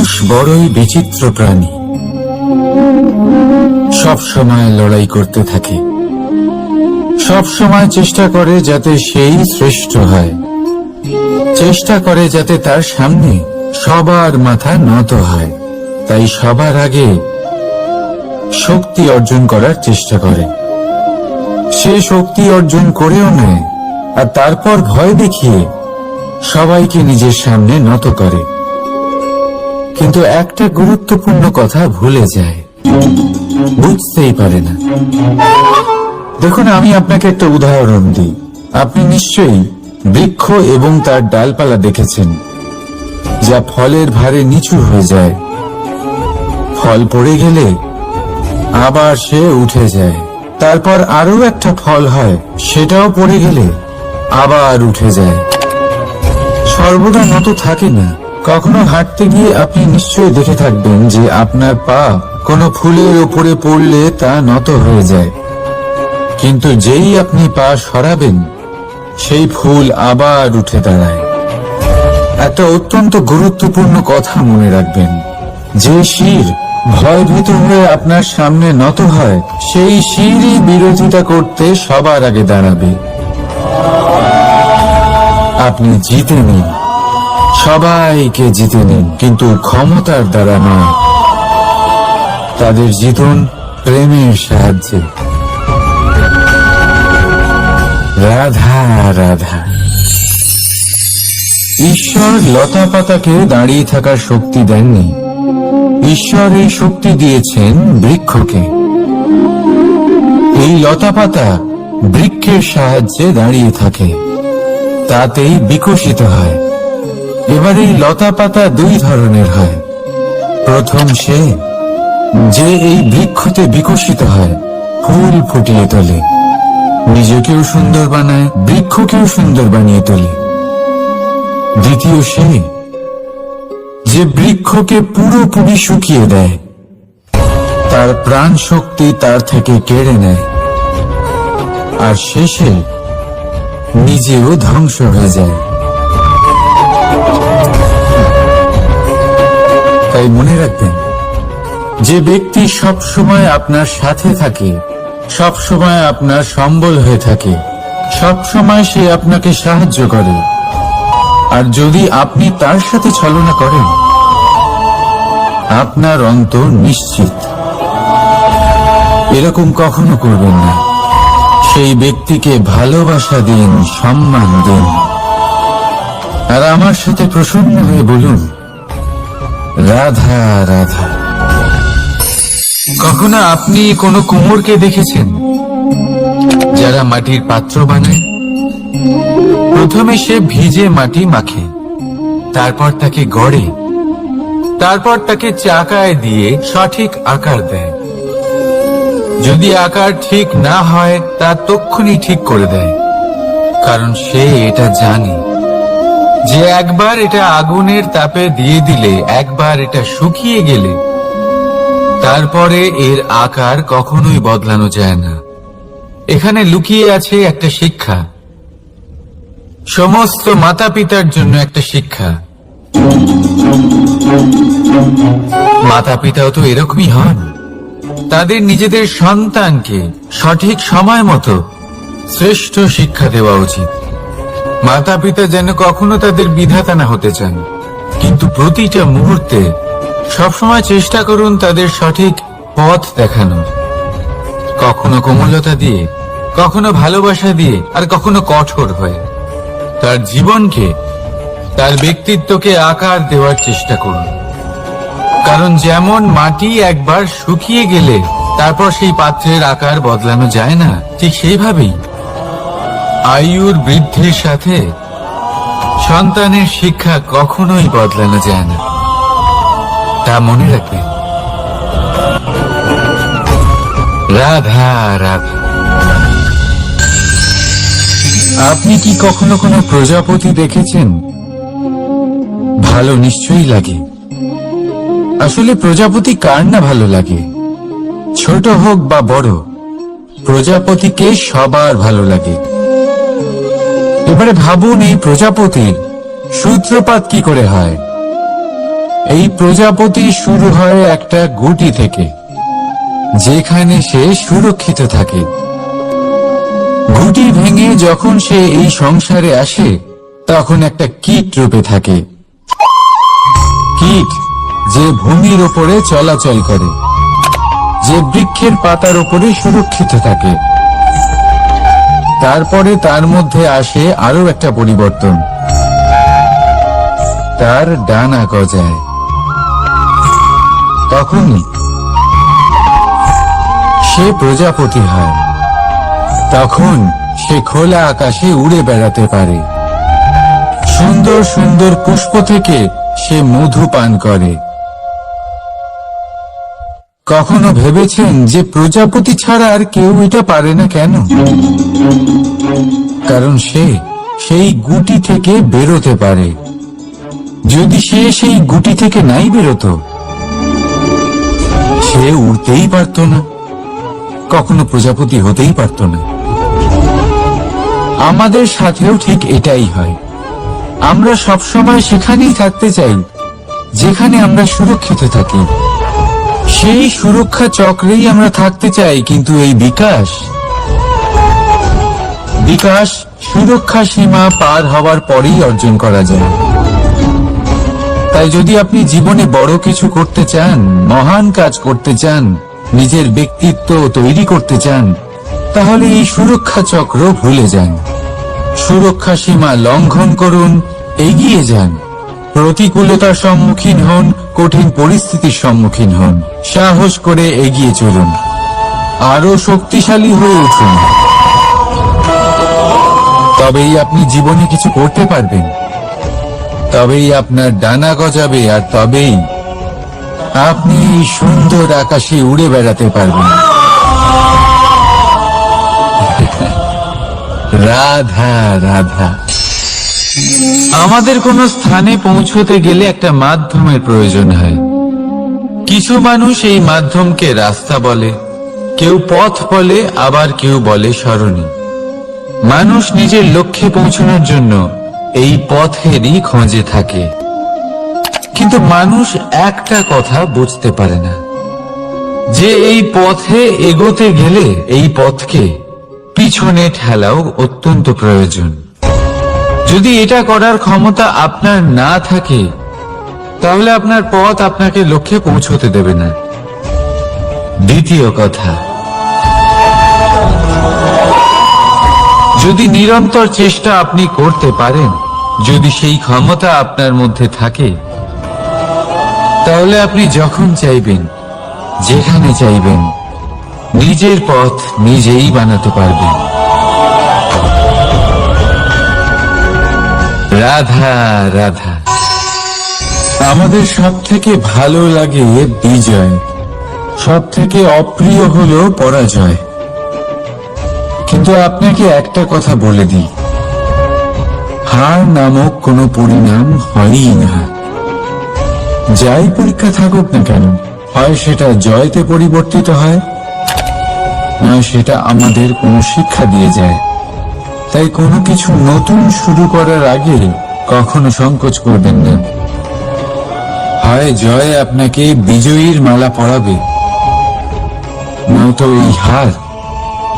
মানুষ বড়ই বিচিত্র প্রাণী। সব সময় লড়াই করতে থাকে। সব সময় চেষ্টা করে যাতে সেই শ্রেষ্ঠ হয়। চেষ্টা করে যাতে তার সামনে সবার মাথা নত হয়। তাই সবার আগে শক্তি অর্জন করার চেষ্টা করে। সে শক্তি অর্জন করেও নেয়, আর তারপর ভয় দেখিয়ে সবাইকে নিজের সামনে নত করে। কিন্তু একটা গুরুত্বপূর্ণ কথা ভুলে যায়। বুঝতেই পারে না। দেখুন, আমি আপনাকে একটা উদাহরণ দিই। আপনি নিশ্চয়ই বৃক্ষ এবং তার ডালপালা দেখেছেন, যা ফলের ভারে নিচু হয়ে যায়। ফল পড়ে গেলে আবার সে উঠে যায়। তারপর আরও একটা ফল হয়, সেটাও পড়ে গেলে আবার উঠে যায়। সর্বদা মতো থাকে না। কখনো হাঁটতে গিয়ে আপনি নিশ্চয়ই দেখে থাকবেন যে আপনার পা কোনো ফুলের ওপরে পড়লে তা নত হয়ে যায়। কিন্তু যেই আপনি পা সরাবেন, সেই ফুল আবার উঠে দাঁড়ায়। একটা অত্যন্ত গুরুত্বপূর্ণ কথা মনে রাখবেন। যে শির ভয়ভীত হয়ে আপনার সামনে নত হয়, সেই শিরই বিরোধিতা করতে সবার আগে দাঁড়াবে। আপনি জিতে নিন। সবাইকে জিতে নিন। কিন্তু ক্ষমতার দ্বারা নয়। তাদের জিতুন প্রেমের সাহায্যে। রাধা রাধা। ঈশ্বর লতা পাতাকে দাঁড়িয়ে থাকার শক্তি দেননি। ঈশ্বর এই শক্তি দিয়েছেন বৃক্ষকে। এই লতা পাতা বৃক্ষের সাহায্যে দাঁড়িয়ে থাকে। তাতেই বিকশিত হয়। এবার এই লতা পাতা দুই ধরনের হয়। প্রথম সে, যে এই বৃক্ষতে বিকশিত হয়, ফুল ফুটিয়ে তোলে। নিজেকেও সুন্দর বানায়, বৃক্ষকেও সুন্দর বানিয়ে তোলে। দ্বিতীয় সে, যে বৃক্ষকে পুরোপুরি শুকিয়ে দেয়। তার প্রাণ শক্তি তার থেকে কেড়ে নেয়। আর শেষে নিজেও ধ্বংস হয়ে যায়। তাই মনে রাখবেন, যে ব্যক্তি সব সময় আপনার সাথে থাকে সব সময় আপনার সম্বল হয়ে থাকে সব সময় সে আপনাকে সাহায্য করে। আর যদি আপনি তার সাথে ছলনা করেন, আপনার অন্ত নিশ্চিত। এরকম কখনো করবেন না। সেই ব্যক্তিকে ভালোবাসা দিন, সম্মান দিন। আর আমার সাথে প্রসন্ন হয়ে বলুন রাধা রাধা। কখনো আপনি কোনো কুমোরকে দেখেছেন? যারা মাটির পাত্র বানায়? প্রথমে সে ভিজে মাটি মাখে, তারপর তাকে গড়ে, তারপর তাকে চাকায় দিয়ে সঠিক আকার দেয়। যদি আকার ঠিক না হয়, তা তক্ষুনি ঠিক করে দেয়, কারণ সে এটা জানে। যে একবার এটা আগুনের তাপে দিয়ে দিলে, একবার এটা শুকিয়ে গেলে, তারপরে এর আকার কখনোই বদলানো যায় না। এখানে লুকিয়ে আছে একটা শিক্ষা। সমস্ত মাতা পিতার জন্য একটা শিক্ষা। মাতা পিতাও তো এরকমই হন। তাদের নিজেদের সন্তানকে সঠিক সময় মতো শ্রেষ্ঠ শিক্ষা দেওয়া উচিত। মাতা পিতা যেন কখনো তাদের বিধাতা না হতে চান। কিন্তু প্রতিটা মুহূর্তে সবসময় চেষ্টা করুন তাদের সঠিক পথ দেখানো। কখনো কোমলতা দিয়ে, কখনো ভালোবাসা দিয়ে, আর কখনো কঠোর হয়ে। তার জীবনকে, তার ব্যক্তিত্বকে আকার দেওয়ার চেষ্টা করুন। কারণ যেমন মাটি একবার শুকিয়ে গেলে তারপর সেই পাত্রের আকার বদলানো যায় না, ঠিক সেইভাবেই আয়ুর বৃদ্ধির সাথে সন্তানের শিক্ষা কখনোই বদলানো যায় না। তা মনে রাখবেন। রাধা রাধা। আপনি কি কখনো কোনো প্রজাপতি দেখেছেন? ভালো নিশ্চয়ই লাগে। আসলে প্রজাপতি কার না ভালো লাগে? ছোট হোক বা বড়, প্রজাপতিকে সবার ভালো লাগে। এবারে ভাবুন এই প্রজাপতির সূত্রপাত কি করে হয়। এই প্রজাপতি শুরু হয় একটা গুটি থেকে, যেখানে সে সুরক্ষিত থাকে। গুটি ভেঙে যখন সে এই সংসারে আসে, তখন একটা কীট রূপে থাকে। কীট যে ভূমির ওপরে চলাচল করে, যে বৃক্ষের পাতার ওপরে সুরক্ষিত থাকে। তারপরে তার মধ্যে আসে আরও একটা পরিবর্তন। তার ডানা গজায়। তখনই সে প্রজাপতি হয়। তখন সে খোলা আকাশে উড়ে বেড়াতে পারে। সুন্দর সুন্দর পুষ্প থেকে সে মধু পান করে। কখনো ভেবেছেন যে প্রজাপতি ছাড়া আর কেউ এটা পারে না কেন? কারণ সে সেই গুটি থেকে বেরোতে পারে। যদি সে সেই গুটি থেকে নাই বেরোতো, সে উড়তেই পারত না। কখনো প্রজাপতি হতেই পারত না। আমাদের সাথেও ঠিক এটাই হয়। আমরা সবসময় সেখানেই থাকতে চাই, যেখানে আমরা সুরক্ষিত থাকি। সেই সুরক্ষা চক্রেই আমরা থাকতে চাই, কিন্তু এই বিকাশ? বিকাশ সুরক্ষা সীমা পার হওয়ার পরেই অর্জন করা যায়। তাই যদি আপনি জীবনে বড় কিছু করতে চান, মহান কাজ করতে চান, নিজের ব্যক্তিত্ব তৈরি করতে চান, তাহলে এই সুরক্ষা চক্র ভুলে যান। সুরক্ষা সীমা লঙ্ঘন করুন, এগিয়ে যান। প্রতিকূলতার সম্মুখীন হন, কঠিন পরিস্থিতির সম্মুখীন হন। সাহস করে এগিয়ে চলুন। আরও শক্তিশালী হয়ে উঠুন। তবেই আপনি জীবনে কিছু করতে পারবেন। তবেই আপনার ডানা গজাবে আর তবেই আপনি সুন্দর আকাশে উড়ে বেড়াতে পারবেন। রাধা রাধা। আমাদের কোনো স্থানে পৌঁছতে গেলে একটা মাধ্যমের প্রয়োজন হয়। কিছু মানুষ এই মাধ্যমকে রাস্তা বলে, কেউ পথ বলে, আবার কেউ বলে সরণী। মানুষ নিজের লক্ষ্যে পৌঁছানোর জন্য এই পথেরই খোঁজে থাকে। কিন্তু মানুষ একটা কথা বুঝতে পারে না। যে এই পথে এগোতে গেলে এই পথকে পিছনে ঠেলাও অত্যন্ত প্রয়োজন। যদি এটা করার ক্ষমতা আপনার না থাকে, তাহলে আপনার পথ আপনাকে লক্ষ্যে পৌঁছতে দেবে না। দ্বিতীয় কথা, যদি নিরন্তর চেষ্টা আপনি করতে পারেন, যদি সেই ক্ষমতা আপনার মধ্যে থাকে, তাহলে আপনি যখন চাইবেন, যেখানে চাইবেন, নিজের পথ নিজেই বানাতে পারবেন। রাধা রাধা। আমাদের সব থেকে ভালো লাগে বিজয়। সব থেকে অপ্রিয় হলো পরাজয়। কিন্তু আপনাকে একটা কথা বলে দিই। হার নামক কোনো পরিণাম হয়ই না। যাই পরীক্ষা থাকুক না কেন, হয় সেটা জয়তে পরিবর্তিত হয় নয় সেটা আমাদের কোনো শিক্ষা দিয়ে যায়। তাই কোনো কিছু নতুন শুরু করার আগে কখনো সংকোচ করবেন না। হয় জয় আপনাকে বিজয়ীর মালা পরাবে। নয়তো এই হার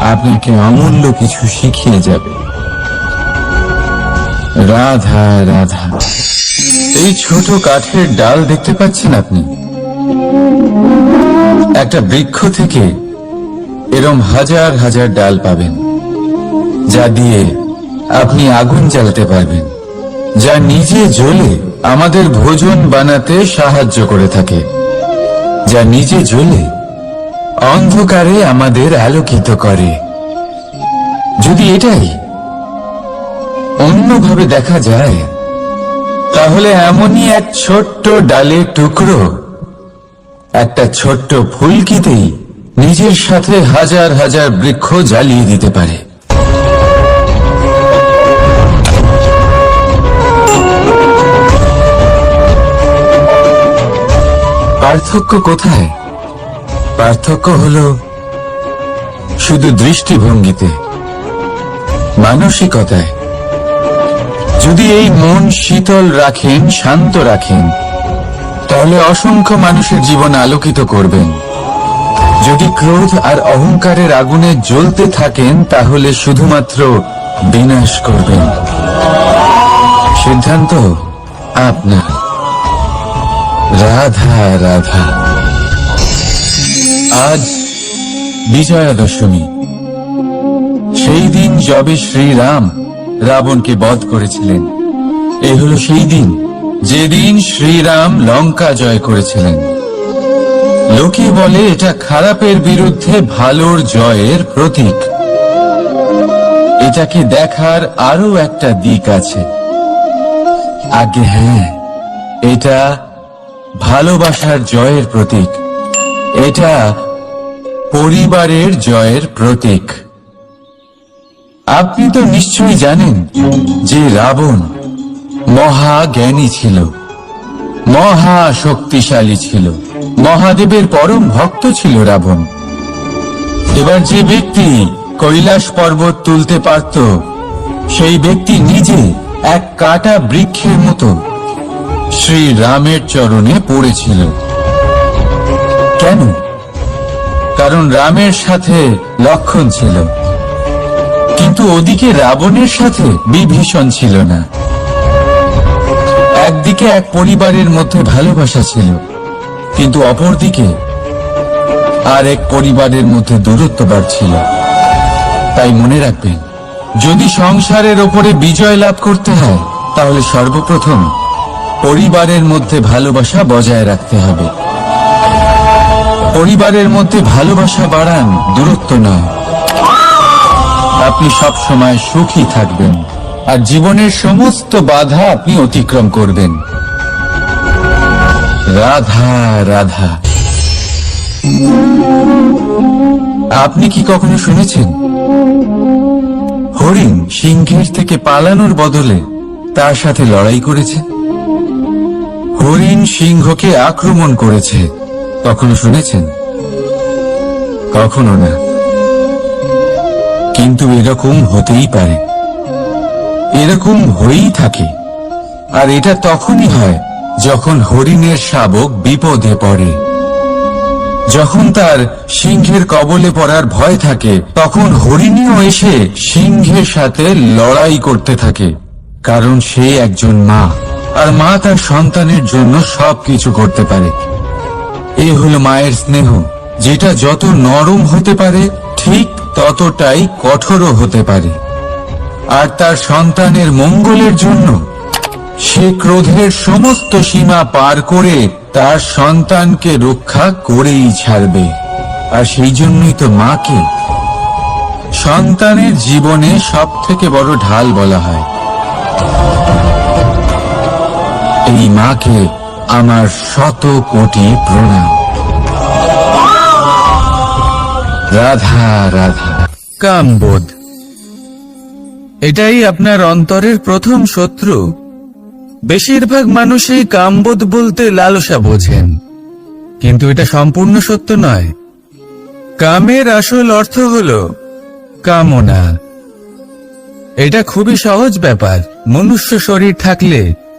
আপনাকে অমূল্য কিছু শিখিয়ে যাবে। রাধা রাধা। এই ছোট কাঠের ডাল দেখতে পাচ্ছেন আপনি? একটা বৃক্ষ থেকে এরম হাজার হাজার ডাল পাবেন। যা দিয়ে আপনি আগুন জ্বালাতে পারবেন, যা নিজে জ্বলে আমাদের ভোজন বানাতে সাহায্য করে থাকে, যা নিজে জ্বলে অন্ধকারে আমাদের আলোকিত করে। যদি এটাই অন্যভাবে দেখা যায়, তাহলে এমনই এক ছোট্ট ডালের টুকরো, একটা ছোট্ট ফুলকিতেই নিজের সাথে হাজার হাজার বৃক্ষ জ্বালিয়ে দিতে পারে। পার্থক্য কোথায়? পার্থক্য হলো শুধু দৃষ্টিভঙ্গিতে, মানসিকতায়। যদি এই মন শীতল রাখেন, শান্ত রাখেন, তাহলে অসংখ্য মানুষের জীবন আলোকিত করবেন। যদি ক্রোধ আর অহংকারের আগুনে জ্বলতে থাকেন, তাহলে শুধুমাত্র বিনাশ করবেন। সিদ্ধান্ত আপনার। রাধা রাধা। আজ বিজয়া দশমী। সেই দিন যবে শ্রীরাম রাবণকে বধ করেছিলেন, এ হলো সেই দিন যেদিন শ্রীরাম লঙ্কা জয় করেছিলেন। লোকে বলে এটা খারাপের বিরুদ্ধে ভালোর জয়ের প্রতীক। এটাকে দেখার আরও একটা দিক আছে। আগে হ্যাঁ এটা ভালোবাসার জয়ের প্রতীক। এটা পরিবারের জয়ের প্রতীক। আপনি তো নিশ্চয়ই জানেন যে রাবণ মহা জ্ঞানী ছিল মহা শক্তিশালী ছিল, মহাদেবের পরম ভক্ত ছিল রাবণ। এবার যে ব্যক্তি কৈলাস পর্বত তুলতে পারত, সেই ব্যক্তি নিজে এক কাটা বৃক্ষের মতো শ্রী রামের চরণে পড়েছিল কেন? কারণ রামের সাথে লক্ষণ ছিল। কিন্তু ওদিকে রাবণের সাথে বিভীষণ ছিল না। একদিকে এক পরিবারের মধ্যে ভালোবাসা ছিল, কিন্তু অপরদিকে আর এক পরিবারের মধ্যে দূরত্ব বাড়ছিল তাই মনে রাখবেন, যদি সংসারের ওপরে বিজয় লাভ করতে হয়, তাহলে সর্বপ্রথম পরিবারের মধ্যে ভালোবাসা বজায় রাখতে হবে। পরিবারের মধ্যে ভালোবাসা বাড়ান দূরত্ব নয়। আপনি সব সময় সুখী থাকবেন আর জীবনের সমস্ত বাধা আপনি অতিক্রম করবেন। রাধা রাধা। আপনি কি কখনো শুনেছেন? হরিণ সিংহের থেকে পালানোর বদলে তার সাথে লড়াই করেছে? হরিণ সিংহকে আক্রমণ করেছে। কখনো শুনেছেন? কখনো না। কিন্তু এরকম হতেই পারে। এরকম হয়েই থাকে। আর এটা তখনই হয় যখন হরিণের শাবক বিপদে পড়ে। যখন তার সিংহের কবলে পড়ার ভয় থাকে, তখন হরিণীও এসে সিংহের সাথে লড়াই করতে থাকে, কারণ সে একজন মা। আর মা তার সন্তানের জন্য সবকিছু করতে পারে। এ হলো মায়ের স্নেহ। যেটা যত নরম হতে পারে, ঠিক ততটাই কঠোরও হতে পারে। আর তার সন্তানের মঙ্গলের জন্য, সে ক্রোধের সমস্ত সীমা পার করে তার সন্তানকে রক্ষা করেই ছাড়বে। আর সেই জন্যই তো মাকে, সন্তানের জীবনে সব থেকে বড় ঢাল বলা হয়। এই মাকে আমার শত কোটি প্রণাম। রাধা রাধা। কামবোধ। এটাই আপনার অন্তরের প্রথম শত্রু। বেশিরভাগ মানুষই কামবোধ বলতে লালসা বোঝেন। কিন্তু এটা সম্পূর্ণ সত্য নয়। কামের আসল অর্থ হল কামনা। এটা খুবই সহজ ব্যাপার। মনুষ্য শরীর থাকলে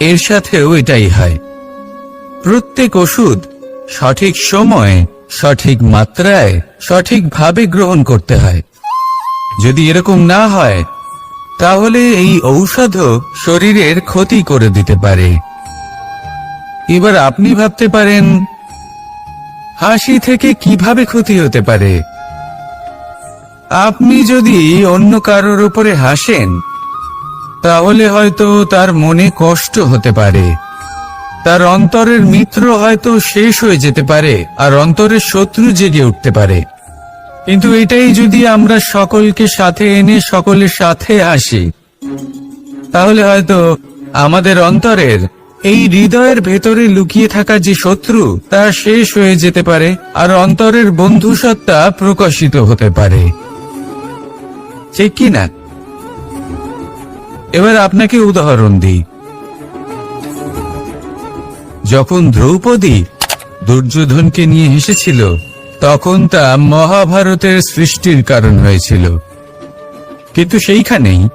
এর সাথেও এটাই হয়। প্রত্যেক ওষুধ সঠিক সময়, সঠিক মাত্রায়, সঠিকভাবে গ্রহণ করতে হয়। যদি এরকম না হয়, তাহলে এই ঔষধও শরীরের ক্ষতি করে দিতে পারে। এবার আপনি ভাবতে পারেন, হাসি থেকে কীভাবে ক্ষতি হতে পারে? আপনি যদি অন্য কারোর উপরে হাসেন তাহলে হয়তো তার মনে কষ্ট হতে পারে। তার অন্তরের মিত্র হয়তো শেষ হয়ে যেতে পারে, আর অন্তরের শত্রু জেগে উঠতে পারে। কিন্তু এটাই যদি আমরা সকলকে সাথে এনে সকলের সাথে আসি, তাহলে হয়তো আমাদের অন্তরের এই হৃদয়ের ভেতরে লুকিয়ে থাকা যে শত্রু, তা শেষ হয়ে যেতে পারে, আর অন্তরের বন্ধুসত্তা প্রকাশিত হতে পারে। ঠিক কি না? এবার আপনাকে উদাহরণ দিই। যখন দ্রৌপদী দুর্যোধনকে নিয়ে হেসেছিল, তখন তা মহাভারতের সৃষ্টির কারণ হয়েছিল। কিন্তু সেইখানেই,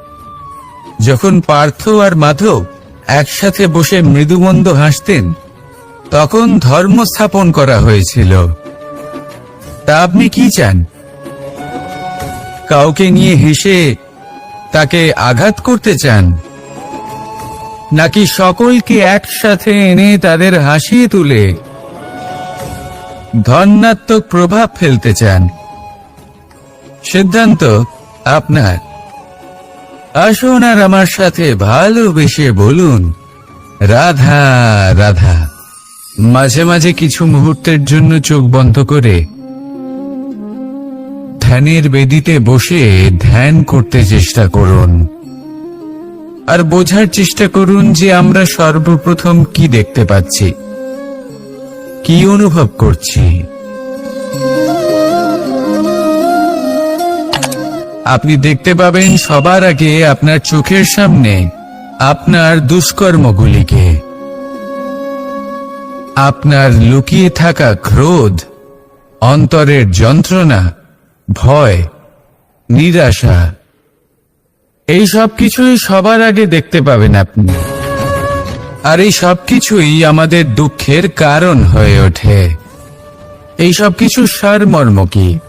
যখন পার্থ আর মাধব একসাথে বসে মৃদুমন্দ হাসতেন, তখন ধর্ম স্থাপন করা হয়েছিল। তা আপনি কি চান? কাউকে নিয়ে হেসে তাকে আঘাত করতে চান। নাকি সকলকে একসাথে এনে তাদের হাসিয়ে তুলে ধন্যাত্মক প্রভাব ফেলতে চান? সিদ্ধান্ত আপনার। আসুন আর আমার সাথে ভালোবেসে বলুন, রাধা রাধা। মাঝে মাঝে কিছু মুহূর্তের জন্য চোখ বন্ধ করে ধ্যানের বেদিতে বসে ধ্যান করতে চেষ্টা করুন। আর বোঝার চেষ্টা করুন যে আমরা সর্বপ্রথম কি দেখতে পাচ্ছি, কি অনুভব করছি। আপনি দেখতে পাবেন সবার আগে আপনার চোখের সামনে আপনার দুষ্কর্মগুলিকে। আপনার লুকিয়ে থাকা ক্রোধ, অন্তরের যন্ত্রণা ভয়, নিরাশা, এই সব কিছুই সবার আগে দেখতে পাবেন আপনি। আর এই সব কিছুই আমাদের দুঃখের কারণ হয়ে ওঠে। এই সব কিছু সারমর্ম কি?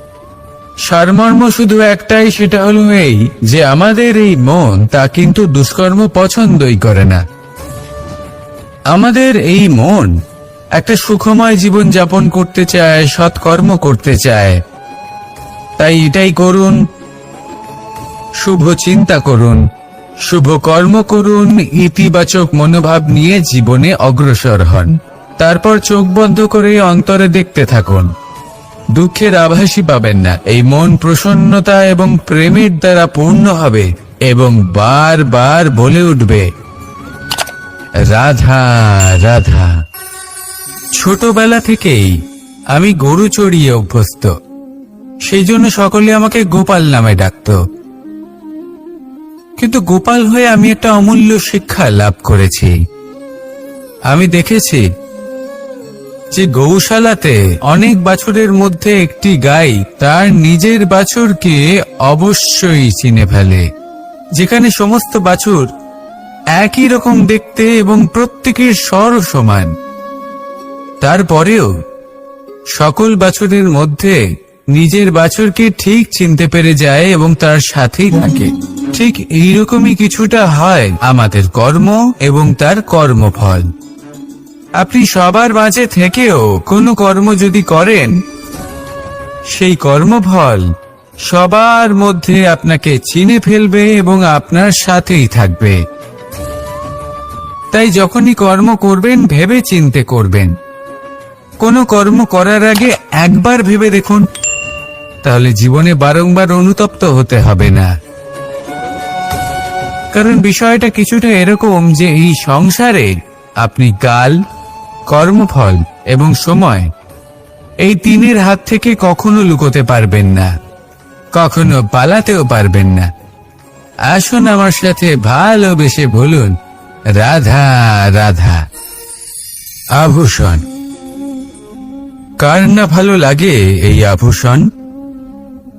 সারমর্ম শুধু একটাই, সেটা হলো এই যে আমাদের এই মন তা কিন্তু দুষ্কর্ম পছন্দই করে না। আমাদের এই মন একটা সুখময় জীবন যাপন করতে চায়, সৎকর্ম করতে চায় তাই এটাই করুন। শুভ চিন্তা করুন, শুভ কর্ম করুন, ইতিবাচক মনোভাব নিয়ে জীবনে অগ্রসর হন। তারপর চোখ বন্ধ করে অন্তরে দেখতে থাকুন। দুঃখের আভাসই পাবেন না, এই মন প্রসন্নতা এবং প্রেমের দ্বারা পূর্ণ হবে এবং বারবার বলে উঠবে, রাধা রাধা। ছোটবেলা থেকেই আমি গরু চড়িয়ে অভ্যস্ত। সেই জন্য সকলে আমাকে গোপাল নামে ডাকতো। কিন্তু গোপাল হয়ে আমি একটা অমূল্য শিক্ষা লাভ করেছি। আমি দেখেছি যে গৌশালাতে অনেক বাছুরের মধ্যে একটি গাই তার নিজের বাছুরকে অবশ্যই চিনে ফেলে, যেখানে সমস্ত বাছুর একই রকম দেখতে এবং প্রত্যেকের স্বর সমান। তারপরেও সকল বাছুরের মধ্যে নিজের বাছুরকে ঠিক চিনতে পেরে যায় এবং তার সাথেই থাকে। ঠিক এইরকমই কিছুটা হয় আমাদের কর্ম এবং তার কর্মফল। আপনি সবার মাঝে থেকেও কোনো কর্ম যদি করেন, সেই কর্মফল সবার মধ্যে আপনাকে চিনে ফেলবে এবং আপনার সাথেই থাকবে। তাই যখনই কর্ম করবেন, ভেবে চিনতে করবেন। কোনো কর্ম করার আগে একবার ভেবে দেখুন। তাহলে জীবনে বারংবার অনুতপ্ত হতে হবে না। কারণ বিষয়টা কিছুটা এরকম যে এই সংসারে আপনি কাল, কর্মফল এবং সময় এই তিনের হাত থেকে কখনো লুকোতে পারবেন না, কখনো পালাতেও পারবেন না। আসুন আমার সাথে ভালোবেসে বলুন, রাধা রাধা। আভূষণ। কার না ভালো লাগে এই আভূষণ?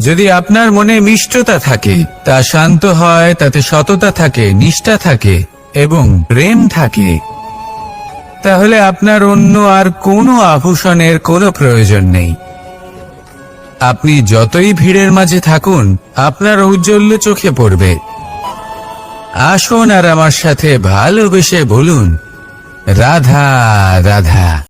যদি আপনার মনে মিষ্টতা থাকে, তা শান্ত হয়, তাতে সততা থাকে, নিষ্ঠা থাকে এবং প্রেম থাকে, তাহলে আপনার অন্য আর কোনো আভূষণের কোনো প্রয়োজন নেই। আপনি যতই ভিড়ের মাঝে থাকুন, আপনার ঔজ্জ্বল্য চোখে পড়বে। আসুন আর আমার সাথে ভালোবেসে বলুন, রাধা রাধা।